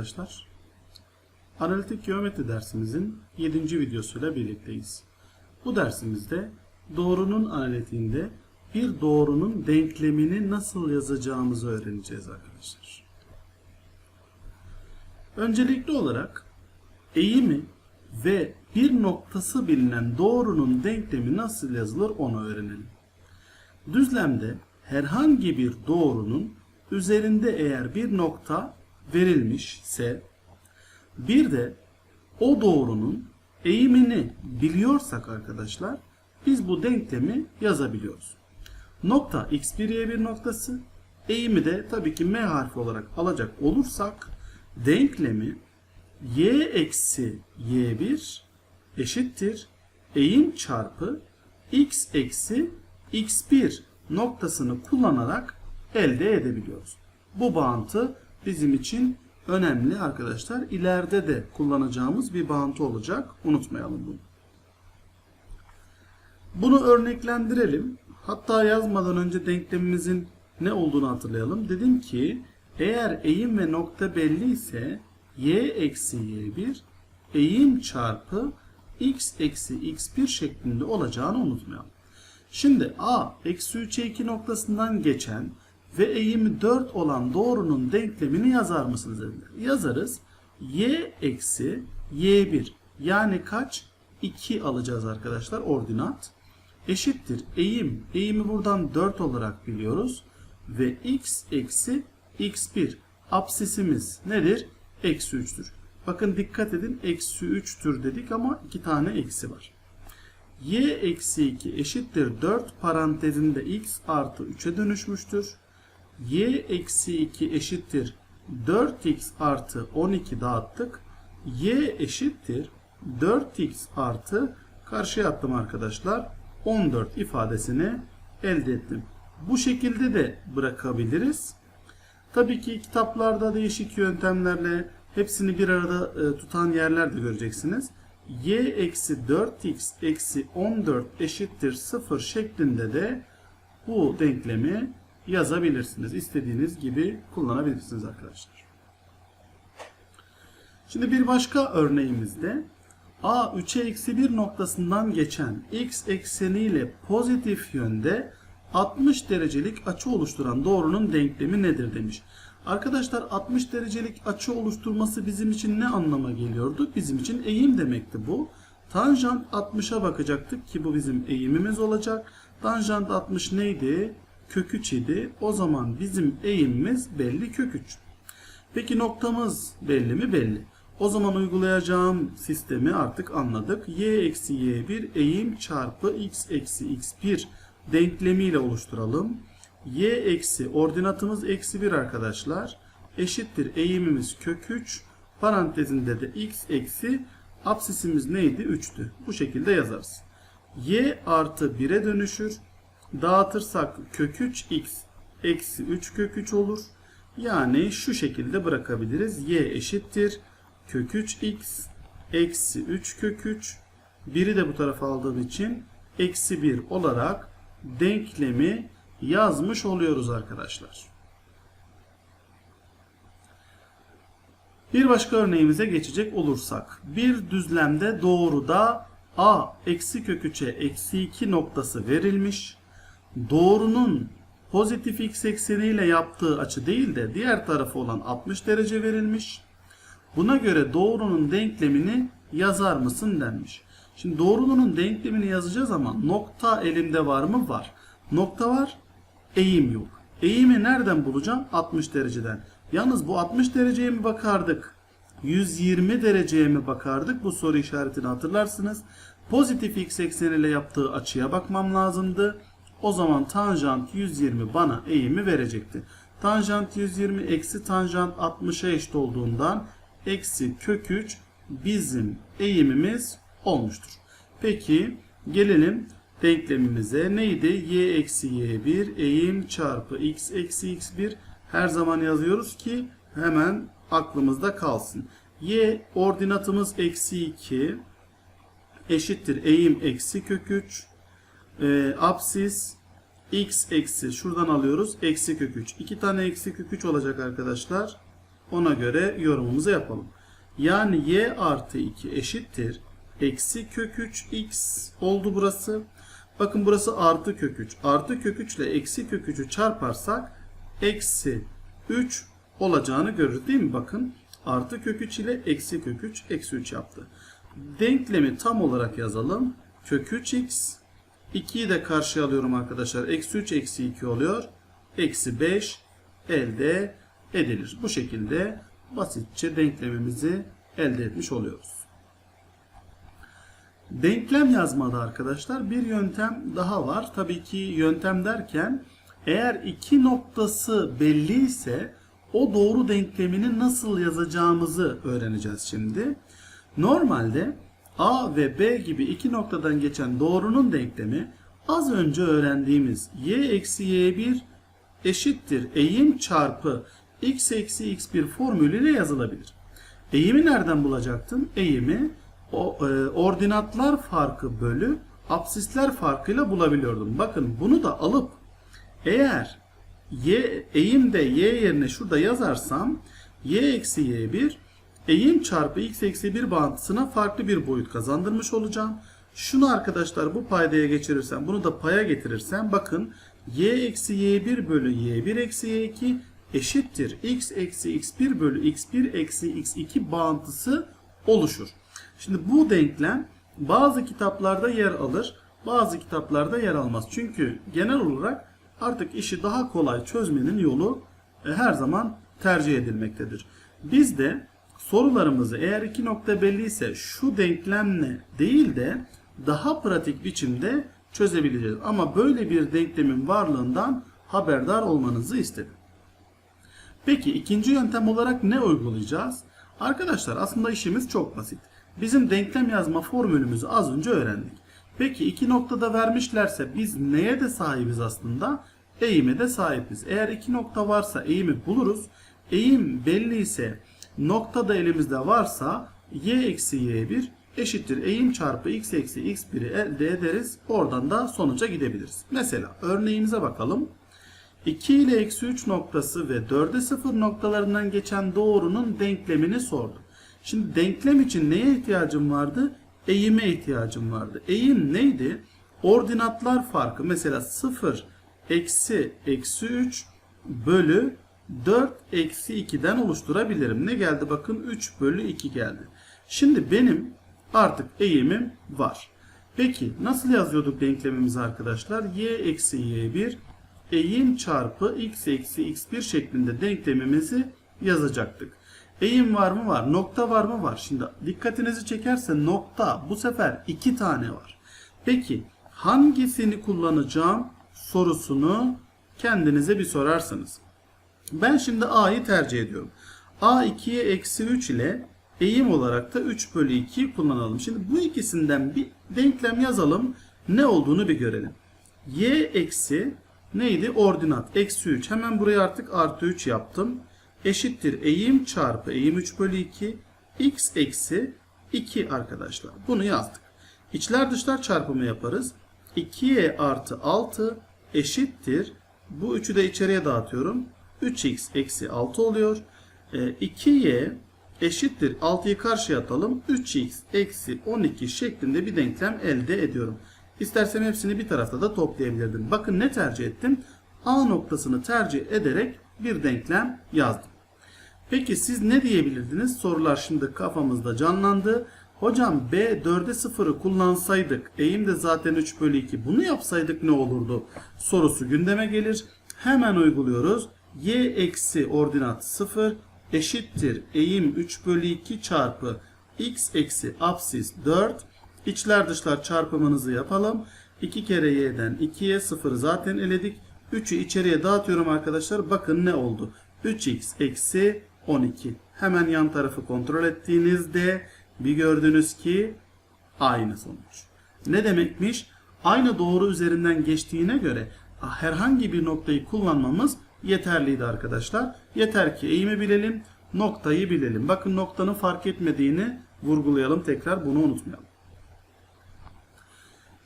arkadaşlar. Analitik geometri dersimizin 7. videosuyla birlikteyiz. Bu dersimizde doğrunun analitiğinde bir doğrunun denklemini nasıl yazacağımızı öğreneceğiz arkadaşlar. Öncelikli olarak eğimi ve bir noktası bilinen doğrunun denklemi nasıl yazılır onu öğrenelim. Düzlemde herhangi bir doğrunun üzerinde eğer bir nokta verilmişse bir de o doğrunun eğimini biliyorsak arkadaşlar biz bu denklemi yazabiliyoruz. Nokta x1 y1 noktası eğimi de tabii ki m harfi olarak alacak olursak denklemi y eksi y1 eşittir eğim çarpı x eksi x1 noktasını kullanarak elde edebiliyoruz. Bu bağıntı bizim için önemli arkadaşlar. İleride de kullanacağımız bir bağıntı olacak. Unutmayalım bunu. Bunu örneklendirelim. Hatta yazmadan önce denklemimizin ne olduğunu hatırlayalım. Dedim ki eğer eğim ve nokta belli ise y eksi y1 eğim çarpı x eksi x1 şeklinde olacağını unutmayalım. Şimdi a eksi 3'e 2 noktasından geçen ve eğimi 4 olan doğrunun denklemini yazar mısınız dediler. Yazarız. y eksi y1 yani kaç? 2 alacağız arkadaşlar ordinat. Eşittir eğim. Eğimi buradan 4 olarak biliyoruz. Ve x eksi x1. Absisimiz nedir? Eksi 3'tür. Bakın dikkat edin eksi 3'tür dedik ama 2 tane eksi var. y eksi 2 eşittir 4 parantezinde x artı 3'e dönüşmüştür. Y eksi 2 eşittir 4x artı 12 dağıttık. y eşittir 4x artı karşıya attım arkadaşlar. 14 ifadesini elde ettim. Bu şekilde de bırakabiliriz. Tabii ki kitaplarda değişik yöntemlerle hepsini bir arada e, tutan yerler de göreceksiniz. y eksi 4x eksi 14 eşittir 0 şeklinde de bu denklemi yazabilirsiniz. İstediğiniz gibi kullanabilirsiniz arkadaşlar. Şimdi bir başka örneğimizde a 3'e eksi 1 noktasından geçen x ekseniyle pozitif yönde 60 derecelik açı oluşturan doğrunun denklemi nedir demiş. Arkadaşlar 60 derecelik açı oluşturması bizim için ne anlama geliyordu? Bizim için eğim demekti bu. Tanjant 60'a bakacaktık ki bu bizim eğimimiz olacak. Tanjant 60 neydi? Kök 3 idi. O zaman bizim eğimimiz belli kök 3. Peki noktamız belli mi? Belli. O zaman uygulayacağım sistemi artık anladık. y eksi y1 eğim çarpı x eksi x1 denklemiyle oluşturalım. y eksi ordinatımız eksi 1 arkadaşlar. Eşittir eğimimiz kök 3. Parantezinde de x eksi absisimiz neydi? 3'tü. Bu şekilde yazarız. y artı 1'e dönüşür. Dağıtırsak kök 3x eksi 3 kök 3 olur. Yani şu şekilde bırakabiliriz. y eşittir kök 3x eksi 3 kök 3 biri de bu tarafa aldığım için eksi 1 olarak denklemi yazmış oluyoruz arkadaşlar. Bir başka örneğimize geçecek olursak bir düzlemde doğruda a eksi kök 3'e eksi 2 noktası verilmiş. Doğrunun pozitif x ekseniyle yaptığı açı değil de diğer tarafı olan 60 derece verilmiş. Buna göre doğrunun denklemini yazar mısın denmiş. Şimdi doğrunun denklemini yazacağız ama nokta elimde var mı? Var. Nokta var, eğim yok. Eğimi nereden bulacağım? 60 dereceden. Yalnız bu 60 dereceye mi bakardık? 120 dereceye mi bakardık? Bu soru işaretini hatırlarsınız. Pozitif x ekseniyle yaptığı açıya bakmam lazımdı. O zaman tanjant 120 bana eğimi verecekti. Tanjant 120 eksi tanjant 60'a eşit olduğundan eksi kök 3 bizim eğimimiz olmuştur. Peki gelelim denklemimize. Neydi? y eksi y1 eğim çarpı x eksi x1 her zaman yazıyoruz ki hemen aklımızda kalsın. y ordinatımız eksi 2 eşittir eğim eksi kök 3 e, apsis x eksi şuradan alıyoruz eksi kök 3. 2 tane eksi kök 3 olacak arkadaşlar. Ona göre yorumumuzu yapalım. Yani y artı 2 eşittir. Eksi kök 3 x oldu burası. Bakın burası artı kök 3. Artı kök 3 ile eksi kök 3'ü çarparsak eksi 3 olacağını görürüz değil mi? Bakın artı kök 3 ile eksi kök 3 eksi 3 yaptı. Denklemi tam olarak yazalım. Kök 3x 2'yi de karşıya alıyorum arkadaşlar. Eksi 3 eksi 2 oluyor. Eksi 5 elde edilir. Bu şekilde basitçe denklemimizi elde etmiş oluyoruz. Denklem yazmada arkadaşlar bir yöntem daha var. Tabii ki yöntem derken eğer iki noktası belli ise o doğru denklemini nasıl yazacağımızı öğreneceğiz şimdi. Normalde A ve B gibi iki noktadan geçen doğrunun denklemi az önce öğrendiğimiz y eksi y1 eşittir eğim çarpı x eksi x1 formülüyle yazılabilir. Eğimi nereden bulacaktım? Eğimi o, e, ordinatlar farkı bölü absisler farkıyla bulabiliyordum. Bakın bunu da alıp eğer y eğim de y yerine şurada yazarsam y eksi y1 eğim çarpı x eksi 1 bağıntısına farklı bir boyut kazandırmış olacağım. Şunu arkadaşlar bu paydaya geçirirsem bunu da paya getirirsem bakın y eksi y1 bölü y1 eksi y2 eşittir x eksi x1 bölü x1 eksi x2 bağıntısı oluşur. Şimdi bu denklem bazı kitaplarda yer alır, bazı kitaplarda yer almaz. Çünkü genel olarak artık işi daha kolay çözmenin yolu e, her zaman tercih edilmektedir. Biz de sorularımızı eğer iki nokta belliyse şu denklemle değil de daha pratik biçimde çözebileceğiz. Ama böyle bir denklemin varlığından haberdar olmanızı istedim. Peki ikinci yöntem olarak ne uygulayacağız? Arkadaşlar aslında işimiz çok basit. Bizim denklem yazma formülümüzü az önce öğrendik. Peki iki noktada vermişlerse biz neye de sahibiz aslında? Eğime de sahibiz. Eğer iki nokta varsa eğimi buluruz. Eğim belli ise nokta da elimizde varsa y eksi y1 eşittir eğim çarpı x eksi x1'i elde ederiz. Oradan da sonuca gidebiliriz. Mesela örneğimize bakalım. 2 ile eksi 3 noktası ve 4'e 0 noktalarından geçen doğrunun denklemini sordum. Şimdi denklem için neye ihtiyacım vardı? Eğime ihtiyacım vardı. Eğim neydi? Ordinatlar farkı mesela 0 eksi eksi 3 bölü 4 eksi 2'den oluşturabilirim. Ne geldi bakın 3 bölü 2 geldi. Şimdi benim artık eğimim var. Peki nasıl yazıyorduk denklemimizi arkadaşlar? y eksi y1 eğim çarpı x eksi x1 şeklinde denklemimizi yazacaktık. Eğim var mı var? Nokta var mı var? Şimdi dikkatinizi çekerse nokta bu sefer iki tane var. Peki hangisini kullanacağım sorusunu kendinize bir sorarsınız. Ben şimdi A'yı tercih ediyorum. A 2'ye eksi 3 ile eğim olarak da 3 bölü 2'yi kullanalım. Şimdi bu ikisinden bir denklem yazalım. Ne olduğunu bir görelim. Y eksi neydi? Ordinat. Eksi 3. Hemen buraya artık artı 3 yaptım. Eşittir eğim çarpı eğim 3 bölü 2. X eksi 2 arkadaşlar. Bunu yazdık. İçler dışlar çarpımı yaparız. 2y artı 6 eşittir. Bu 3'ü de içeriye dağıtıyorum. 3x eksi 6 oluyor. E, 2y eşittir. 6'yı karşıya atalım. 3x eksi 12 şeklinde bir denklem elde ediyorum. İstersem hepsini bir tarafta da toplayabilirdim. Bakın ne tercih ettim? A noktasını tercih ederek bir denklem yazdım. Peki siz ne diyebilirdiniz? Sorular şimdi kafamızda canlandı. Hocam B 4'e 0'ı kullansaydık, eğim de zaten 3 bölü 2 bunu yapsaydık ne olurdu? Sorusu gündeme gelir. Hemen uyguluyoruz. Y eksi ordinat 0 eşittir eğim 3 bölü 2 çarpı x eksi apsis 4 İçler dışlar çarpımınızı yapalım. 2 kere y'den 2'ye 0'ı zaten eledik. 3'ü içeriye dağıtıyorum arkadaşlar. Bakın ne oldu? 3x eksi 12. Hemen yan tarafı kontrol ettiğinizde bir gördünüz ki aynı sonuç. Ne demekmiş? Aynı doğru üzerinden geçtiğine göre herhangi bir noktayı kullanmamız yeterliydi arkadaşlar. Yeter ki eğimi bilelim, noktayı bilelim. Bakın noktanın fark etmediğini vurgulayalım tekrar bunu unutmayalım.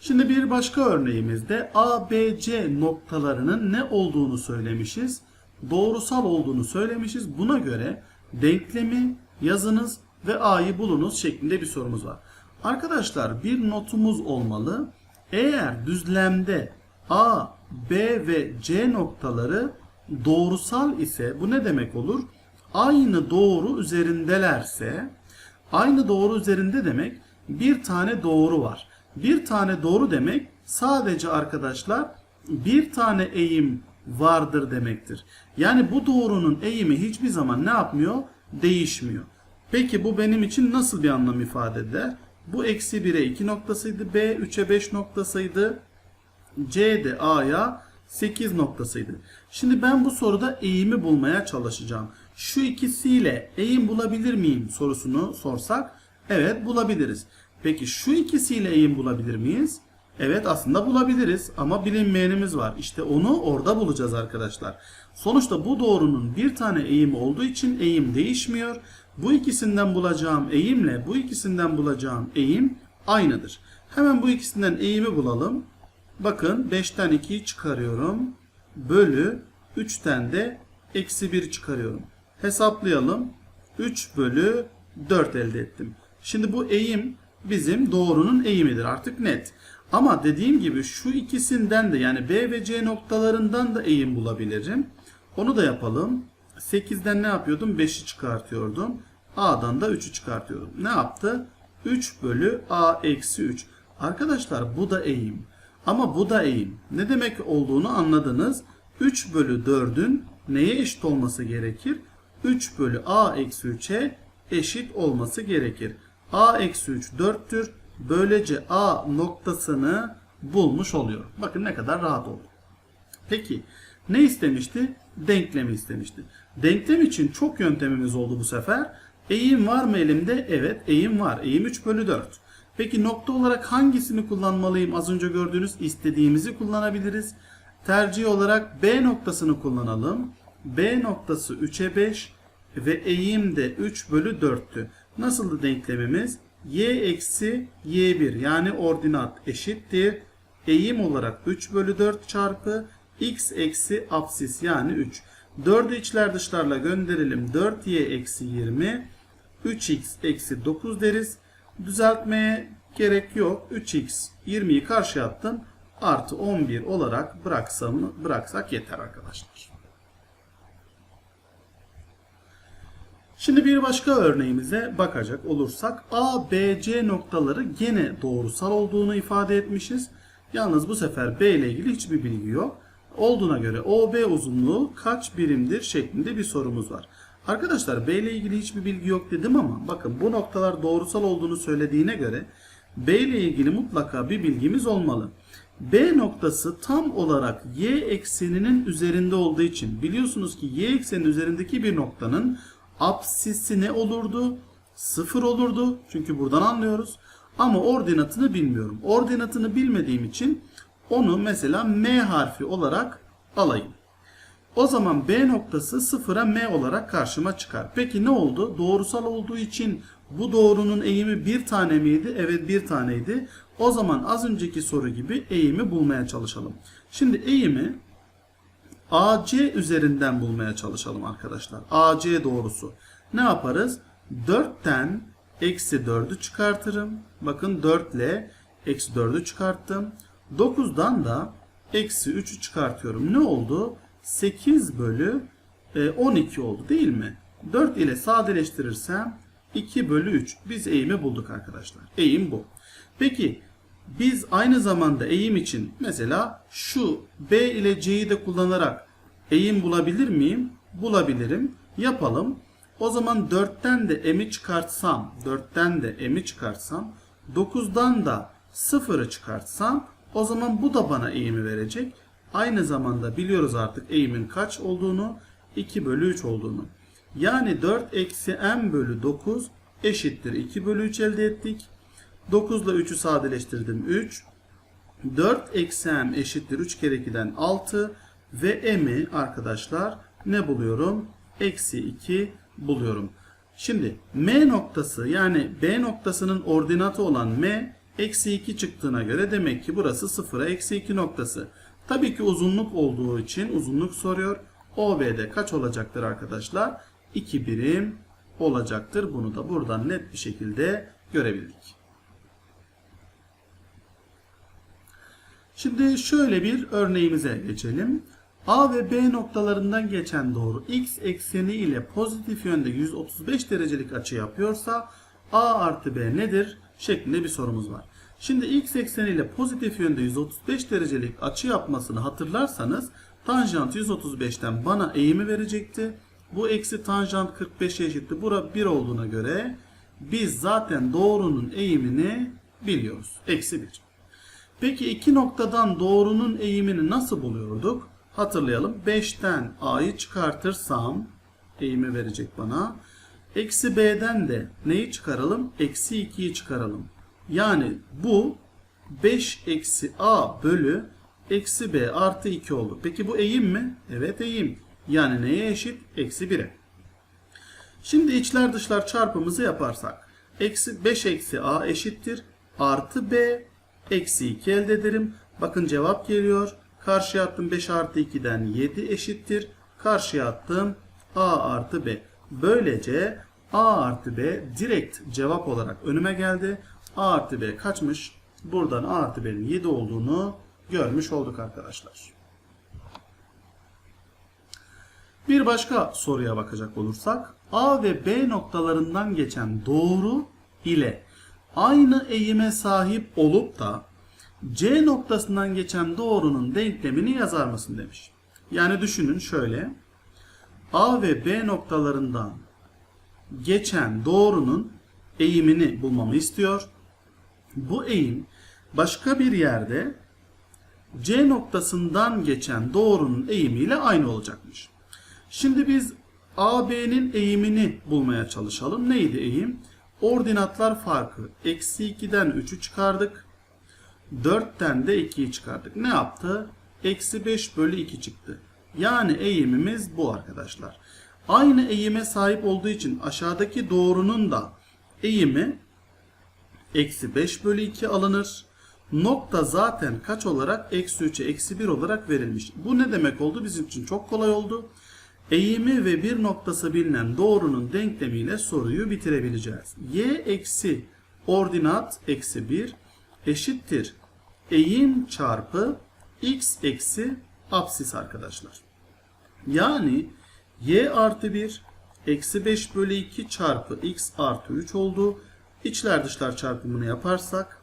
Şimdi bir başka örneğimizde A, B, C noktalarının ne olduğunu söylemişiz. Doğrusal olduğunu söylemişiz. Buna göre denklemi yazınız ve a'yı bulunuz şeklinde bir sorumuz var. Arkadaşlar bir notumuz olmalı. Eğer düzlemde A, B ve C noktaları doğrusal ise bu ne demek olur? Aynı doğru üzerindelerse aynı doğru üzerinde demek bir tane doğru var. Bir tane doğru demek sadece arkadaşlar bir tane eğim vardır demektir. Yani bu doğrunun eğimi hiçbir zaman ne yapmıyor? Değişmiyor. Peki bu benim için nasıl bir anlam ifade eder? Bu eksi 1'e 2 noktasıydı. B 3'e 5 noktasıydı. C de A'ya 8 noktasıydı. Şimdi ben bu soruda eğimi bulmaya çalışacağım. Şu ikisiyle eğim bulabilir miyim sorusunu sorsak evet bulabiliriz. Peki şu ikisiyle eğim bulabilir miyiz? Evet aslında bulabiliriz ama bilinmeyenimiz var. İşte onu orada bulacağız arkadaşlar. Sonuçta bu doğrunun bir tane eğimi olduğu için eğim değişmiyor. Bu ikisinden bulacağım eğimle bu ikisinden bulacağım eğim aynıdır. Hemen bu ikisinden eğimi bulalım. Bakın 5'ten 2'yi çıkarıyorum. Bölü 3'ten de eksi 1 çıkarıyorum. Hesaplayalım. 3 bölü 4 elde ettim. Şimdi bu eğim bizim doğrunun eğimidir. Artık net. Ama dediğim gibi şu ikisinden de yani B ve C noktalarından da eğim bulabilirim. Onu da yapalım. 8'den ne yapıyordum? 5'i çıkartıyordum. A'dan da 3'ü çıkartıyordum. Ne yaptı? 3 bölü A eksi 3. Arkadaşlar bu da eğim. Ama bu da eğim. Ne demek olduğunu anladınız. 3 bölü 4'ün neye eşit olması gerekir? 3 bölü A eksi 3'e eşit olması gerekir. A eksi 3 4'tür. Böylece A noktasını bulmuş oluyor. Bakın ne kadar rahat oldu. Peki ne istemişti? Denklemi istemişti. Denklem için çok yöntemimiz oldu bu sefer. Eğim var mı elimde? Evet eğim var. Eğim 3 bölü 4. Peki nokta olarak hangisini kullanmalıyım? Az önce gördüğünüz istediğimizi kullanabiliriz. Tercih olarak B noktasını kullanalım. B noktası 3'e 5 ve eğim de 3 bölü 4'tü. Nasıldı denklemimiz? Y eksi Y1 yani ordinat eşittir. Eğim olarak 3 bölü 4 çarpı x eksi apsis yani 3. 4'ü içler dışlarla gönderelim. 4y eksi 20 3x eksi 9 deriz. Düzeltmeye gerek yok. 3x 20'yi karşıya attım. Artı 11 olarak bıraksam, bıraksak yeter arkadaşlar. Şimdi bir başka örneğimize bakacak olursak A, B, C noktaları gene doğrusal olduğunu ifade etmişiz. Yalnız bu sefer B ile ilgili hiçbir bilgi yok. Olduğuna göre OB uzunluğu kaç birimdir şeklinde bir sorumuz var. Arkadaşlar B ile ilgili hiçbir bilgi yok dedim ama bakın bu noktalar doğrusal olduğunu söylediğine göre B ile ilgili mutlaka bir bilgimiz olmalı. B noktası tam olarak y ekseninin üzerinde olduğu için biliyorsunuz ki y eksenin üzerindeki bir noktanın apsisi ne olurdu? Sıfır olurdu. Çünkü buradan anlıyoruz. Ama ordinatını bilmiyorum. Ordinatını bilmediğim için onu mesela M harfi olarak alayım. O zaman B noktası sıfıra M olarak karşıma çıkar. Peki ne oldu? Doğrusal olduğu için bu doğrunun eğimi bir tane miydi? Evet bir taneydi. O zaman az önceki soru gibi eğimi bulmaya çalışalım. Şimdi eğimi AC üzerinden bulmaya çalışalım arkadaşlar. AC doğrusu. Ne yaparız? 4'ten eksi 4'ü çıkartırım. Bakın 4 ile eksi 4'ü çıkarttım. 9'dan da eksi 3'ü çıkartıyorum. Ne oldu? 8 bölü 12 oldu değil mi? 4 ile sadeleştirirsem 2 bölü 3. Biz eğimi bulduk arkadaşlar. Eğim bu. Peki biz aynı zamanda eğim için mesela şu B ile C'yi de kullanarak eğim bulabilir miyim? Bulabilirim. Yapalım. O zaman 4'ten de m'i çıkartsam, 4'ten de m'i çıkartsam, 9'dan da 0'ı çıkartsam o zaman bu da bana eğimi verecek. Aynı zamanda biliyoruz artık eğimin kaç olduğunu, 2 bölü 3 olduğunu. Yani 4 eksi m bölü 9 eşittir 2 bölü 3 elde ettik. 9 ile 3'ü sadeleştirdim 3. 4 eksi m eşittir 3 kere 2'den 6 ve m'i arkadaşlar ne buluyorum? Eksi 2 buluyorum. Şimdi m noktası yani b noktasının ordinatı olan m eksi 2 çıktığına göre demek ki burası 0'a eksi 2 noktası. Tabii ki uzunluk olduğu için uzunluk soruyor. OB'de kaç olacaktır arkadaşlar? 2 birim olacaktır. Bunu da buradan net bir şekilde görebildik. Şimdi şöyle bir örneğimize geçelim. A ve B noktalarından geçen doğru x ekseni ile pozitif yönde 135 derecelik açı yapıyorsa A artı B nedir? şeklinde bir sorumuz var. Şimdi x ekseni ile pozitif yönde 135 derecelik açı yapmasını hatırlarsanız tanjant 135'ten bana eğimi verecekti. Bu eksi tanjant 45 eşittir. Bura 1 olduğuna göre biz zaten doğrunun eğimini biliyoruz. Eksi 1. Peki iki noktadan doğrunun eğimini nasıl buluyorduk? Hatırlayalım. 5'ten a'yı çıkartırsam eğimi verecek bana. Eksi b'den de neyi çıkaralım? Eksi 2'yi çıkaralım. Yani bu 5 eksi a bölü eksi b artı 2 oldu. Peki bu eğim mi? Evet eğim. Yani neye eşit? Eksi 1'e. Şimdi içler dışlar çarpımızı yaparsak. Eksi 5 eksi a eşittir. Artı b eksi 2 elde ederim. Bakın cevap geliyor. Karşıya attım 5 artı 2'den 7 eşittir. Karşıya attım a artı b. Böylece a artı b direkt cevap olarak önüme geldi. A artı b kaçmış? Buradan a artı b'nin 7 olduğunu görmüş olduk arkadaşlar. Bir başka soruya bakacak olursak A ve B noktalarından geçen doğru ile aynı eğime sahip olup da C noktasından geçen doğrunun denklemini yazar mısın demiş. Yani düşünün şöyle. A ve B noktalarından geçen doğrunun eğimini bulmamı istiyor. Bu eğim başka bir yerde C noktasından geçen doğrunun eğimiyle aynı olacakmış. Şimdi biz AB'nin eğimini bulmaya çalışalım. Neydi eğim? Ordinatlar farkı. Eksi 2'den 3'ü çıkardık. 4'ten de 2'yi çıkardık. Ne yaptı? Eksi 5 bölü 2 çıktı. Yani eğimimiz bu arkadaşlar. Aynı eğime sahip olduğu için aşağıdaki doğrunun da eğimi eksi 5 bölü 2 alınır. Nokta zaten kaç olarak? Eksi 3'e eksi 1 olarak verilmiş. Bu ne demek oldu? Bizim için çok kolay oldu. Eğimi ve bir noktası bilinen doğrunun denklemiyle soruyu bitirebileceğiz. y eksi ordinat eksi 1 eşittir. Eğim çarpı x eksi apsis arkadaşlar. Yani y artı 1 eksi 5 bölü 2 çarpı x artı 3 oldu. İçler dışlar çarpımını yaparsak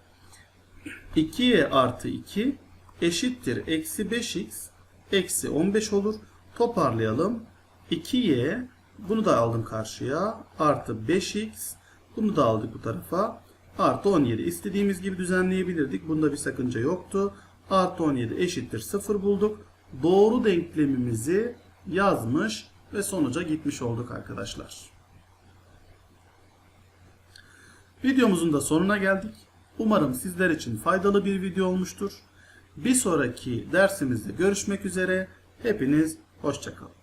2y artı 2 eşittir eksi 5x eksi 15 olur. Toparlayalım. 2y bunu da aldım karşıya artı 5x bunu da aldık bu tarafa artı 17 istediğimiz gibi düzenleyebilirdik. Bunda bir sakınca yoktu. Artı 17 eşittir 0 bulduk. Doğru denklemimizi yazmış ve sonuca gitmiş olduk arkadaşlar. Videomuzun da sonuna geldik. Umarım sizler için faydalı bir video olmuştur. Bir sonraki dersimizde görüşmek üzere. Hepiniz hoşçakalın.